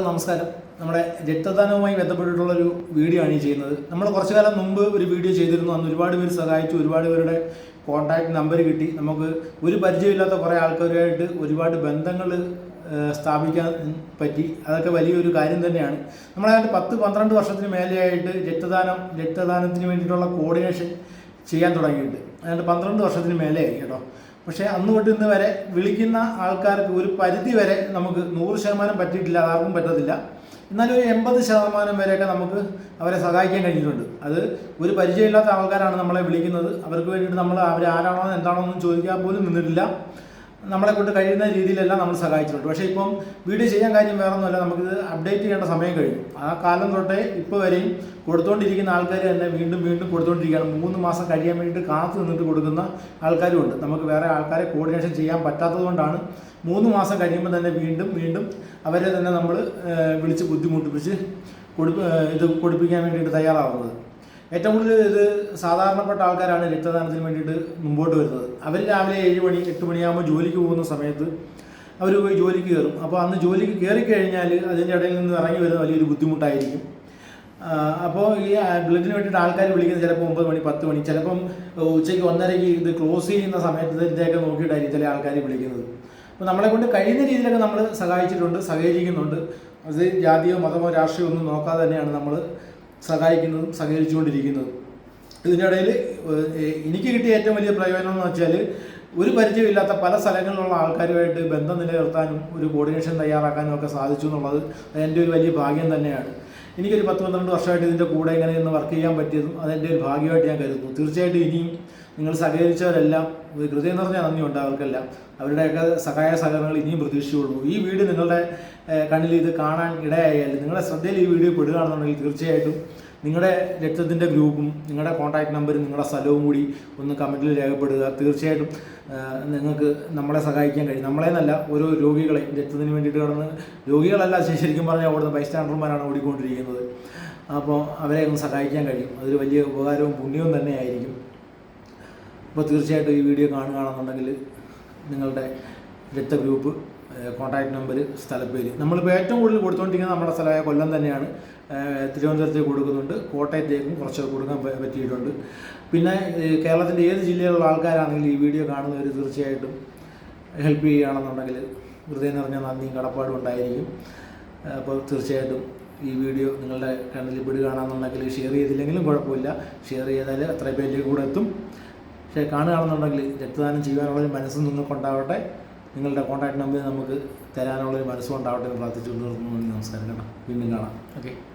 നമസ്കാരം. നമ്മുടെ രക്തദാനവുമായി ബന്ധപ്പെട്ടിട്ടുള്ള ഒരു വീഡിയോ ആണ് ഈ ചെയ്യുന്നത്. നമ്മൾ കുറച്ചു കാലം മുമ്പ് ഒരു വീഡിയോ ചെയ്തിരുന്നു. അന്ന് ഒരുപാട് പേര് സഹായിച്ചു. ഒരുപാട് പേരുടെ കോൺടാക്ട് നമ്പർ കിട്ടി. നമുക്ക് ഒരു പരിചയമില്ലാത്ത കുറേ ആൾക്കാരുമായിട്ട് ഒരുപാട് ബന്ധങ്ങൾ സ്ഥാപിക്കാൻ പറ്റി. അതൊക്കെ വലിയൊരു കാര്യം തന്നെയാണ്. നമ്മളായിട്ട് പത്ത് പന്ത്രണ്ട് വർഷത്തിന് മേലെയായിട്ട് രക്തദാനം രക്തദാനത്തിന് വേണ്ടിയിട്ടുള്ള കോർഡിനേഷൻ ചെയ്യാൻ തുടങ്ങിയിട്ട്. അതായത് പന്ത്രണ്ട് വർഷത്തിന് മേലെയായി കേട്ടോ. പക്ഷേ അന്ന് തൊട്ട് ഇന്ന് വരെ വിളിക്കുന്ന ആൾക്കാർക്ക് ഒരു പരിധി വരെ നമുക്ക് നൂറ് ശതമാനം പറ്റിയിട്ടില്ല ആർക്കും പറ്റത്തില്ല. എന്നാലും ഒരു എൺപത് ശതമാനം വരെയൊക്കെ നമുക്ക് അവരെ സഹായിക്കാൻ കഴിഞ്ഞിട്ടുണ്ട്. അത് ഒരു പരിചയമില്ലാത്ത ആൾക്കാരാണ് നമ്മളെ വിളിക്കുന്നത്. അവർക്ക് വേണ്ടിയിട്ട് നമ്മൾ അവർ ആരാണോ എന്താണോ എന്ന് ചോദിക്കാൻ പോലും നിന്നിട്ടില്ല. നമ്മളെ കൊണ്ട് കഴിയുന്ന രീതിയിലെല്ലാം നമ്മൾ സഹായിച്ചിട്ടുണ്ട്. പക്ഷേ ഇപ്പം വീഡിയോ ചെയ്യാൻ കാര്യം വേറെ ഒന്നുമല്ല നമുക്കിത് അപ്ഡേറ്റ് ചെയ്യേണ്ട സമയം കഴിഞ്ഞു. ആ കാലം തൊട്ടേ ഇപ്പോൾ വരെയും കൊടുത്തുകൊണ്ടിരിക്കുന്ന ആൾക്കാർ തന്നെ വീണ്ടും വീണ്ടും കൊടുത്തുകൊണ്ടിരിക്കുകയാണ് മൂന്ന് മാസം കഴിയാൻ വേണ്ടിയിട്ട് കാത്തു നിന്നിട്ട് കൊടുക്കുന്ന ആൾക്കാരുമുണ്ട് നമുക്ക് വേറെ ആൾക്കാരെ കോർഡിനേഷൻ ചെയ്യാൻ പറ്റാത്തതുകൊണ്ടാണ് മൂന്ന് മാസം കഴിയുമ്പോൾ തന്നെ വീണ്ടും വീണ്ടും അവരെ തന്നെ നമ്മൾ വിളിച്ച് ബുദ്ധിമുട്ടിപ്പിച്ച് കൊടുപ്പ് ഇത് കൊടുപ്പിക്കാൻ വേണ്ടിയിട്ട് തയ്യാറാവുന്നത്. ഏറ്റവും കൂടുതൽ ഇത് സാധാരണപ്പെട്ട ആൾക്കാരാണ് രക്തദാനത്തിന് വേണ്ടിയിട്ട് മുമ്പോട്ട് വരുന്നത്. അവർ രാവിലെ ഏഴ് മണി എട്ട് മണിയാകുമ്പോൾ ജോലിക്ക് പോകുന്ന സമയത്ത് അവർ പോയി ജോലിക്ക് കയറും. അപ്പോൾ അന്ന് ജോലിക്ക് കയറി കഴിഞ്ഞാൽ അതിന്റെ ഇടയിൽ നിന്ന് ഇറങ്ങി വരുന്ന വലിയൊരു ബുദ്ധിമുട്ടായിരിക്കും. അപ്പോൾ ഈ ബ്ലഡിന് വേണ്ടിയിട്ട് ആൾക്കാർ വിളിക്കുന്നത് ചിലപ്പോൾ ഒമ്പത് മണി പത്ത് മണി ചിലപ്പം ഉച്ചയ്ക്ക് ഒന്നരയ്ക്ക് ഇത് ക്ലോസ് ചെയ്യുന്ന സമയത്ത് ഇതിന്റെയൊക്കെ നോക്കിയിട്ടായിരിക്കും ചില ആൾക്കാർ വിളിക്കുന്നത്. അപ്പോൾ നമ്മളെ കൊണ്ട് കഴിയുന്ന രീതിയിലൊക്കെ നമ്മൾ സഹായിച്ചിട്ടുണ്ട് സഹകരിക്കുന്നുണ്ട്. അത് ജാതിയോ മതമോ രാഷ്ട്രീയമോ ഒന്നും നോക്കാതെ തന്നെയാണ് നമ്മൾ സഹായിക്കുന്നതും സഹകരിച്ചുകൊണ്ടിരിക്കുന്നതും. ഇതിനിടയിൽ എനിക്ക് കിട്ടിയ ഏറ്റവും വലിയ പ്രയോജനം എന്ന് വെച്ചാൽ ഒരു പരിചയമില്ലാത്ത പല സ്ഥലങ്ങളിലുള്ള ആൾക്കാരുമായിട്ട് ബന്ധം നിലനിർത്താനും ഒരു കോർഡിനേഷൻ തയ്യാറാക്കാനും ഒക്കെ സാധിച്ചു എന്നുള്ളത് എന്റെ ഒരു വലിയ ഭാഗ്യം തന്നെയാണ്. എനിക്കൊരു പത്ത് പന്ത്രണ്ട് വർഷമായിട്ട് ഇതിന്റെ കൂടെ ഇങ്ങനെ ഇന്ന് വർക്ക് ചെയ്യാൻ പറ്റിയതും അതെന്റെ ഒരു ഭാഗ്യമായിട്ട് ഞാൻ കരുതുന്നു. തീർച്ചയായിട്ടും ഇനിയും നിങ്ങൾ സഹകരിച്ചവരെല്ലാം ഒരു ഹൃദയം നിറഞ്ഞ നന്ദിയുണ്ട് അവർക്കെല്ലാം. അവരുടെയൊക്കെ സഹായ സഹകരണങ്ങൾ ഇനിയും പ്രതീക്ഷിച്ചുകൊള്ളൂ ഈ വീഡിയോ നിങ്ങളുടെ കണ്ണിൽ ഇത് കാണാൻ ഇടയായാലും നിങ്ങളുടെ ശ്രദ്ധയിൽ ഈ വീഡിയോ പെടുകയാണെന്നുണ്ടെങ്കിൽ തീർച്ചയായിട്ടും നിങ്ങളുടെ രക്തത്തിന്റെ ഗ്രൂപ്പും നിങ്ങളുടെ കോൺടാക്ട് നമ്പറും നിങ്ങളുടെ സ്ഥലവും കൂടി ഒന്ന് കമന്റിൽ രേഖപ്പെടുക തീർച്ചയായിട്ടും നിങ്ങൾക്ക് നമ്മളെ സഹായിക്കാൻ കഴിയും. നമ്മളെ എന്നല്ല ഓരോ രോഗികളെ രക്തത്തിന് വേണ്ടിയിട്ട് കടന്ന് രോഗികളല്ല ശരിക്കും പറഞ്ഞാൽ ഓടുന്ന ബൈസ്റ്റാൻഡർമാരാണ് ഓടിക്കൊണ്ടിരിക്കുന്നത്. അപ്പോൾ അവരെ ഒന്ന് സഹായിക്കാൻ കഴിയും. അതൊരു വലിയ ഉപകാരവും പുണ്യവും തന്നെയായിരിക്കും അപ്പോൾ തീർച്ചയായിട്ടും ഈ വീഡിയോ കാണുകയാണെന്നുണ്ടെങ്കിൽ നിങ്ങളുടെ രക്തഗ്രൂപ്പ് കോൺടാക്ട് നമ്പർ സ്ഥലപ്പേര് നമ്മളിപ്പോൾ ഏറ്റവും കൂടുതൽ കൊടുത്തുകൊണ്ടിരിക്കുന്നത് നമ്മുടെ സ്ഥലമായ കൊല്ലം തന്നെയാണ്. തിരുവനന്തപുരത്തേക്ക് കൊടുക്കുന്നുണ്ട്. കോട്ടയത്തേക്കും കുറച്ച് കൊടുക്കാൻ പറ്റിയിട്ടുണ്ട്. പിന്നെ കേരളത്തിന്റെ ഏത് ജില്ലയിലുള്ള ആൾക്കാരാണെങ്കിലും ഈ വീഡിയോ കാണുന്നവർ തീർച്ചയായിട്ടും ഹെൽപ്പ് ചെയ്യുകയാണെന്നുണ്ടെങ്കിൽ ഹൃദയം നിറഞ്ഞ നന്ദിയും കടപ്പാടും ഉണ്ടായിരിക്കും. അപ്പോൾ തീർച്ചയായിട്ടും ഈ വീഡിയോ നിങ്ങളുടെ കണ്ണിൽ പെടുകയാണെന്നുണ്ടെങ്കിൽ ഷെയർ ചെയ്തില്ലെങ്കിലും കുഴപ്പമില്ല. ഷെയർ ചെയ്താൽ അത്ര പേരിലേക്ക് കൂടെ എത്തും. പക്ഷേ കാണുകയാണെന്നുണ്ടെങ്കിൽ രക്തദാനം ചെയ്യാനുള്ള മനസ്സ് നിങ്ങൾക്കുണ്ടാവട്ടെ. നിങ്ങളുടെ കോൺടാക്ട് നമ്പർ നമുക്ക് തരാനുള്ളൊരു മനസ്സുകൊണ്ടാവട്ടെ എന്ന് പ്രാർത്ഥിച്ചുകൊണ്ട് നിർത്തുന്നു. നമസ്കാരം കേട്ടോ. വീണ്ടും കാണാം. ഓക്കെ.